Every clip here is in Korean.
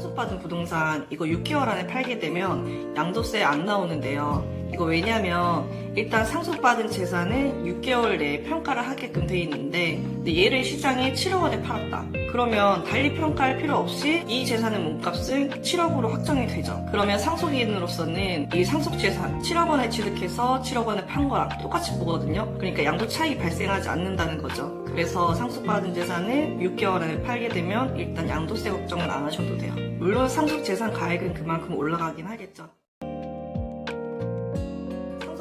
상속받은 부동산 이거 6개월 안에 팔게 되면 양도세 안 나오는데요. 이거 왜냐면 일단 상속받은 재산은 6개월 내에 평가를 하게끔 돼 있는데 얘를 시장에 7억 원에 팔았다. 그러면 달리 평가할 필요 없이 이 재산의 몸값은 7억으로 확정이 되죠. 그러면 상속인으로서는 이 상속 재산 7억 원에 취득해서 7억 원에 판 거랑 똑같이 보거든요. 그러니까 양도 차익 발생하지 않는다는 거죠. 그래서 상속받은 재산을 6개월 안에 팔게 되면 일단 양도세 걱정은 안 하셔도 돼요. 물론 상속 재산 가액은 그만큼 올라가긴 하겠죠.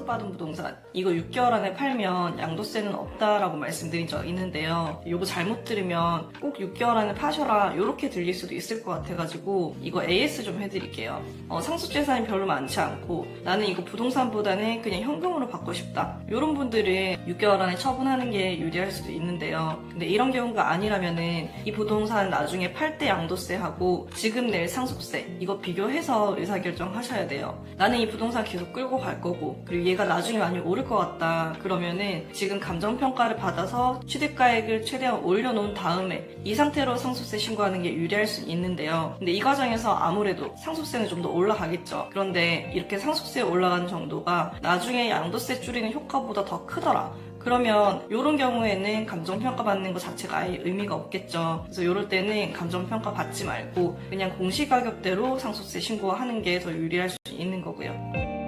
상속받은 부동산 이거 6개월 안에 팔면 양도세는 없다라고 말씀드린 적 있는데요. 이거 잘못 들으면 꼭 6개월 안에 파셔라 이렇게 들릴 수도 있을 것 같아가지고 이거 AS 좀 해드릴게요. 어, 상속재산이 별로 많지 않고 나는 이거 부동산보다는 그냥 현금으로 받고 싶다. 이런 분들은 6개월 안에 처분하는 게 유리할 수도 있는데요. 근데 이런 경우가 아니라면은 이 부동산 나중에 팔 때 양도세하고 지금 낼 상속세 이거 비교해서 의사결정 하셔야 돼요. 나는 이 부동산 계속 끌고 갈 거고 그리고 얘가 나중에 많이 오를 것 같다 그러면은 지금 감정평가를 받아서 취득가액을 최대한 올려놓은 다음에 이 상태로 상속세 신고하는 게 유리할 수 있는데요. 근데 이 과정에서 아무래도 상속세는 좀 더 올라가겠죠. 그런데 이렇게 상속세 올라가는 정도가 나중에 양도세 줄이는 효과보다 더 크더라. 그러면 이런 경우에는 감정평가 받는 것 자체가 아예 의미가 없겠죠. 그래서 이럴 때는 감정평가 받지 말고 그냥 공시가격대로 상속세 신고하는 게 더 유리할 수 있는 거고요.